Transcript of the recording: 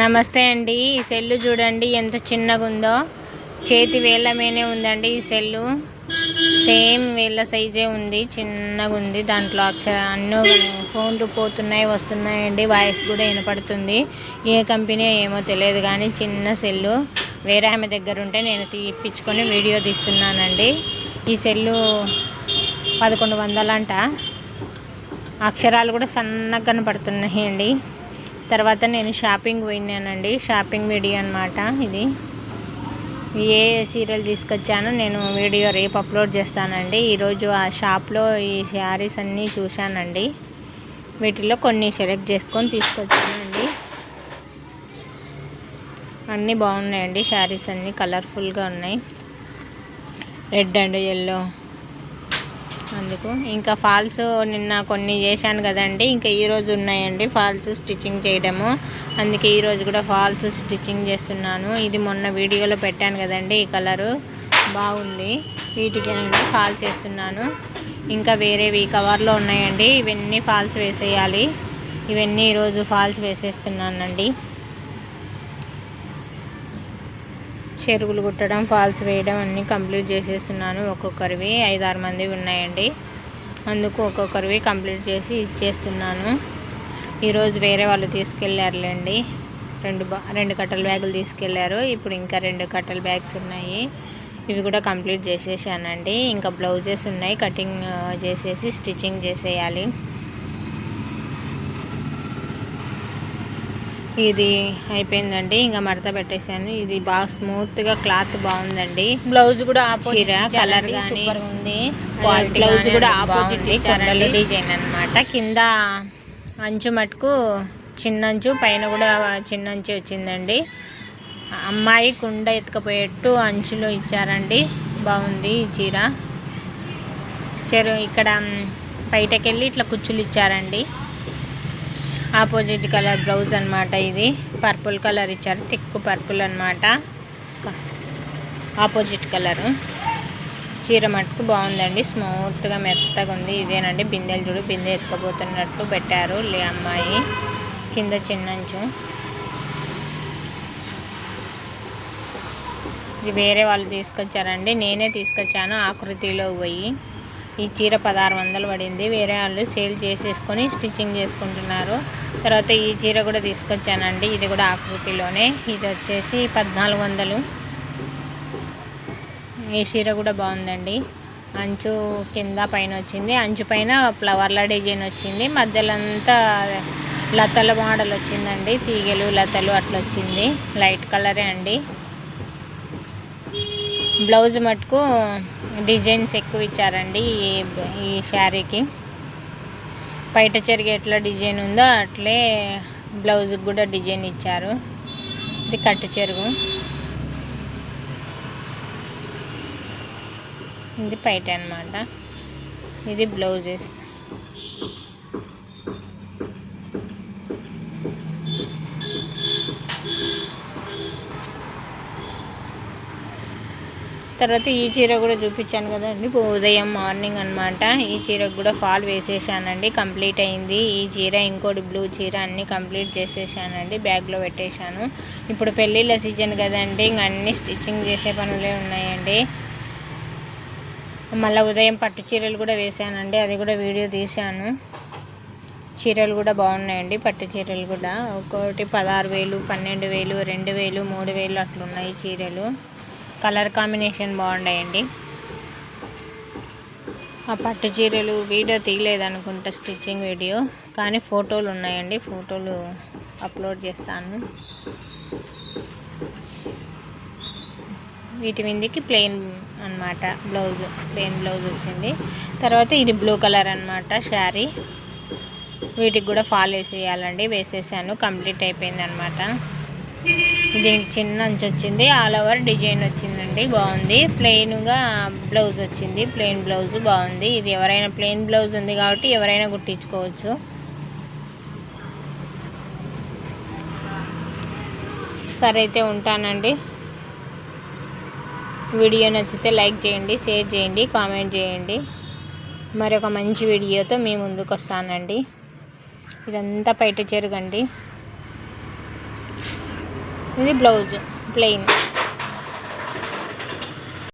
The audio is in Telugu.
నమస్తే అండి. ఈ సెల్లు చూడండి ఎంత చిన్నగా ఉందో చేతి వేళ్ళ మీనే ఉందండి ఈ సెల్లు. సేమ్ వేళ్ళ సైజే ఉంది చిన్నగా ఉంది దాంట్లో అక్షర అన్నో ఫోన్లు పోతున్నాయి వస్తున్నాయండి. వాయిస్ కూడా వినపడుతుంది. ఏ కంపెనీ ఏమో తెలియదు కానీ చిన్న సెల్లు. వేరే ఆమె దగ్గర ఉంటే నేను తీపిచ్చుకొని వీడియో తీస్తున్నానండి. ఈ సెల్లు పదకొండు వందలంట. అక్షరాలు కూడా సన్నగా కనపడుతున్నాయి అండి తర్వాత నేను షాపింగ్ పోయినానండి. షాపింగ్ వీడియో అనమాట ఇది. ఏ సీరియల్ తీసుకొచ్చానో నేను వీడియో రేపు అప్లోడ్ చేస్తానండి. ఈరోజు ఆ షాప్లో ఈ శారీస్ అన్నీ చూశానండి. వీటిలో కొన్ని సెలెక్ట్ చేసుకొని తీసుకొచ్చానండి. అన్నీ బాగున్నాయండి. శారీస్ అన్నీ కలర్ఫుల్గా ఉన్నాయి. Red and yellow. అందుకు ఇంకా ఫాల్స్ నిన్న కొన్ని చేశాను కదండి ఇంకా ఈరోజు ఉన్నాయండి ఫాల్స్ స్టిచ్చింగ్ చేయడము. అందుకే ఈరోజు కూడా ఫాల్స్ స్టిచ్చింగ్ చేస్తున్నాను. ఇది మొన్న వీడియోలో పెట్టాను కదండి ఈ కలరు. బాగుంది. వీటికి నేను ఫాల్ చేస్తున్నాను. ఇంకా వేరేవి కవర్లో ఉన్నాయండి. ఇవన్నీ ఫాల్స్ వేసేయాలి. ఇవన్నీ ఈరోజు ఫాల్స్ వేసేస్తున్నానండి. చెరుగులు కుట్టడం ఫాల్స్ వేయడం అన్నీ కంప్లీట్ చేసేస్తున్నాను. ఒక్కొక్కరివి ఐదారు మంది ఉన్నాయండి. అందుకు ఒక్కొక్కరివి కంప్లీట్ చేసి ఇచ్చేస్తున్నాను. ఈరోజు వేరే వాళ్ళు తీసుకెళ్ళారులేండి రెండు బా రెండు కట్టల బ్యాగులు తీసుకెళ్ళారు. ఇప్పుడు ఇంకా రెండు కట్టల బ్యాగ్స్ ఉన్నాయి. ఇవి కూడా కంప్లీట్ చేసేసానండి. ఇంకా బ్లౌజెస్ ఉన్నాయి. కటింగ్ చేసేసి స్టిచ్చింగ్ చేసేయాలి. ఇది అయిపోయిందండి. ఇంకా మడత పెట్టేశాను. ఇది బాగా స్మూత్గా క్లాత్ బాగుందండి. బ్లౌజ్ కూడా చీర కలర్ కానీ ఉంది. బ్లౌజ్ కూడా ఆపోజిట్ కొండలు డిజైన్ అనమాట కింద అంచు మటుకు చిన్న అంచు పైన కూడా చిన్న అంచు వచ్చిందండి. అమ్మాయి కుండ ఎత్తుకపోయేట్టు అంచులో ఇచ్చారండి. బాగుంది ఈ చీర. చెరు ఇక్కడ బయటకెళ్ళి ఇట్లా కుచ్చులు ఇచ్చారండి. ఆపోజిట్ కలర్ బ్లౌజ్ అనమాట ఇది. పర్పుల్ కలర్ ఇచ్చారు. తిక్కు పర్పుల్ అనమాట ఆపోజిట్ కలర్. చీర మటుకు బాగుందండి. స్మూత్గా మెత్తగా ఉంది. ఇదేనండి. బిందెలు చూడు. బిందె ఎత్తుకపోతున్నట్టు పెట్టారు లే అమ్మాయి. కింద చిన్నంచు. ఇది వేరే వాళ్ళు తీసుకొచ్చారండి. నేనే తీసుకొచ్చాను. ఆకృతిలో పోయి. ఈ చీర పదహారు వందలు పడింది. వేరే వాళ్ళు సేల్ చేసేసుకొని స్టిచ్చింగ్ చేసుకుంటున్నారు. తర్వాత ఈ చీర కూడా తీసుకొచ్చానండి. ఇది కూడా ఆకృతిలోనే. ఇది వచ్చేసి పద్నాలుగు వందలు. ఈ చీర కూడా బాగుందండి. అంచు కింద పైన వచ్చింది. అంచు పైన ఫ్లవర్ల డిజైన్ వచ్చింది. మధ్యలో అంతా లతల మోడల్ వచ్చిందండి. తీగలు లతలు అట్లా వచ్చింది. లైట్ కలరే అండి. బ్లౌజ్ మటుకు డిజైన్స్ ఎక్కువ ఇచ్చారండి ఈ ఈ శారీకి. బయట చెరిగి ఎట్లా డిజైన్ ఉందో అట్లే బ్లౌజ్కి కూడా డిజైన్ ఇచ్చారు. ఇది కట్టు చెరుగు ఇది పైట అనమాట ఇది బ్లౌజెస్. తర్వాత ఈ చీర కూడా చూపించాను కదండి. ఉదయం మార్నింగ్ అనమాట ఈ చీరకు కూడా ఫాల్ వేసేసానండి. కంప్లీట్ అయింది. ఈ చీర ఇంకోటి బ్లూ చీర అన్నీ కంప్లీట్ చేసేసానండి. బ్యాగ్లో పెట్టేశాను. ఇప్పుడు పెళ్ళిళ్ళ సీజన్ కదండి. ఇంక అన్నీ స్టిచ్చింగ్ చేసే పనులే ఉన్నాయండి. మళ్ళీ ఉదయం పట్టు చీరలు కూడా వేసానండి. అది కూడా వీడియో తీశాను. చీరలు కూడా బాగున్నాయండి. పట్టు చీరలు కూడా. ఒక్కొక్కటి పదహారు వేలు పన్నెండు వేలు రెండు వేలు మూడు వేలు అట్లున్నాయి చీరలు. కలర్ కాంబినేషన్ బాగున్నాయండి ఆ పట్టు చీరలు వీడియో తీయలేదనుకుంటా స్టిచ్చింగ్ వీడియో. కానీ ఫోటోలు ఉన్నాయండి ఫోటోలు అప్లోడ్ చేస్తాను. వీటి మీదకి ప్లెయిన్ అనమాట బ్లౌజ్ ప్లెయిన్ బ్లౌజ్ వచ్చింది. తర్వాత ఇది బ్లూ కలర్ అనమాట శారీ. వీటికి కూడా ఫాల్ వేసేయాలండి వేసేసాను కంప్లీట్ అయిపోయింది అనమాట దీనికి చిన్న అంచు వచ్చింది. ఆల్ ఓవర్ డిజైన్ వచ్చిందండి. బాగుంది. ప్లెయిన్గా బ్లౌజ్ వచ్చింది. ప్లెయిన్ బ్లౌజ్ బాగుంది. ఇది ఎవరైనా ప్లెయిన్ బ్లౌజ్ ఉంది కాబట్టి ఎవరైనా కుట్టించుకోవచ్చు. సరే అయితే ఉంటానండి. వీడియో నచ్చితే లైక్ చేయండి షేర్ చేయండి కామెంట్ చేయండి. మరొక మంచి వీడియోతో మీ ముందుకు వస్తానండి ఇదంతా బయట చెరుగండి. ఇది బ్లౌజ్ ప్లెయిన్.